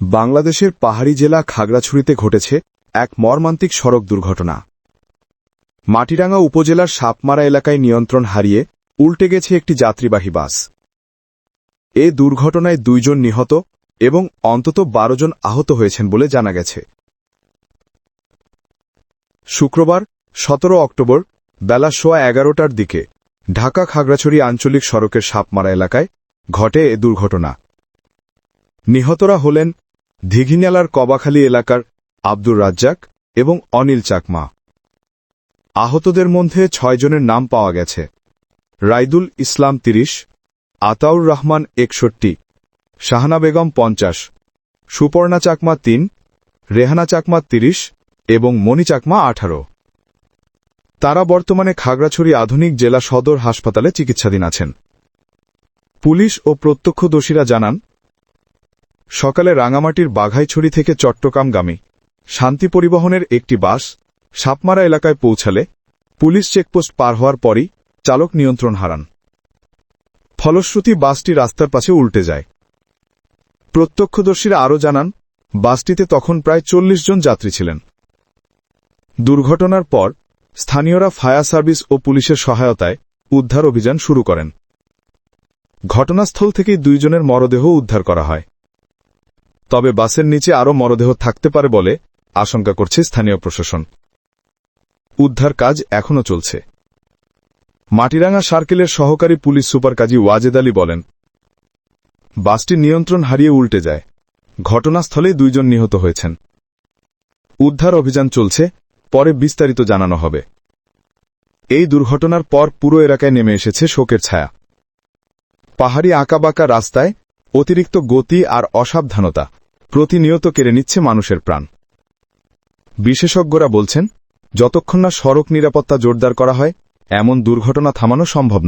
বাংলাদেশের পাহাড়ি জেলা খাগড়াছড়িতে ঘটেছে এক মর্মান্তিক সড়ক দুর্ঘটনা। মাটিরাঙ্গা উপজেলার সাপমারা এলাকায় নিয়ন্ত্রণ হারিয়ে উল্টে গেছে একটি যাত্রীবাহী বাস। এ দুর্ঘটনায় দুইজন নিহত এবং অন্তত বারো জন আহত হয়েছেন বলে জানা গেছে। শুক্রবার, সতেরো অক্টোবর, বেলা সোয়া এগারোটার দিকে ঢাকা খাগড়াছড়ি আঞ্চলিক সড়কের সাপমারা এলাকায় ঘটে এ দুর্ঘটনা। নিহতরা হলেন দিঘিনালার কবাখালী এলাকার আব্দুর রাজ্জাক এবং অনিল চাকমা। আহতদের মধ্যে ছয়জনের নাম পাওয়া গেছে। রাইদুল ইসলাম তিরিশ, আতাউর রহমান একষট্টি, শাহানা বেগম পঞ্চাশ, সুপর্ণা চাকমা তিন, রেহানা চাকমা তিরিশ এবং মণি চাকমা আঠারো। তারা বর্তমানে খাগড়াছড়ি আধুনিক জেলা সদর হাসপাতালে চিকিৎসাধীন আছেন। পুলিশ ও প্রত্যক্ষদর্শীরা জানান সকালে রাঙামাটির বাঘাইছড়ি থেকে চট্টগ্রামগামী শান্তি পরিবহনের একটি বাস সাপমারা এলাকায় পৌঁছালে পুলিশ চেকপোস্ট পার হওয়ার পরই চালক নিয়ন্ত্রণ হারান। ফলশ্রুতি বাসটি রাস্তার পাশে উল্টে যায়। প্রত্যক্ষদর্শীরা আরও জানান, বাসটিতে তখন প্রায় চল্লিশ জন যাত্রী ছিলেন। দুর্ঘটনার পর স্থানীয়রা ফায়ার সার্ভিস ও পুলিশের সহায়তায় উদ্ধার অভিযান শুরু করেন। ঘটনাস্থল থেকেই দুইজনের মরদেহ উদ্ধার করা হয়। তবে বাসের নিচে আরও মরদেহ থাকতে পারে বলে আশঙ্কা করছে স্থানীয় প্রশাসন। উদ্ধার কাজ এখনও চলছে। মাটিরাঙ্গা সার্কেলের সহকারী পুলিশ সুপার কাজী ওয়াজেদ আলী বলেন, বাসটি নিয়ন্ত্রণ হারিয়ে উল্টে যায়। ঘটনাস্থলেই দুইজন নিহত হয়েছেন। উদ্ধার অভিযান চলছে, পরে বিস্তারিত জানানো হবে। এই দুর্ঘটনার পর পুরো এলাকায় নেমে এসেছে শোকের ছায়া। পাহাড়ি আঁকাবাঁকা রাস্তায় অতিরিক্ত গতি আর অসাবধানতা। প্রতিনিয়ত কেড়ে নিচ্ছে মানুষের প্রাণ। বিশেষজ্ঞরা বলছেন, যতক্ষণ না সড়ক নিরাপত্তা জোরদার করা হয়, এমন দুর্ঘটনা থামানো সম্ভব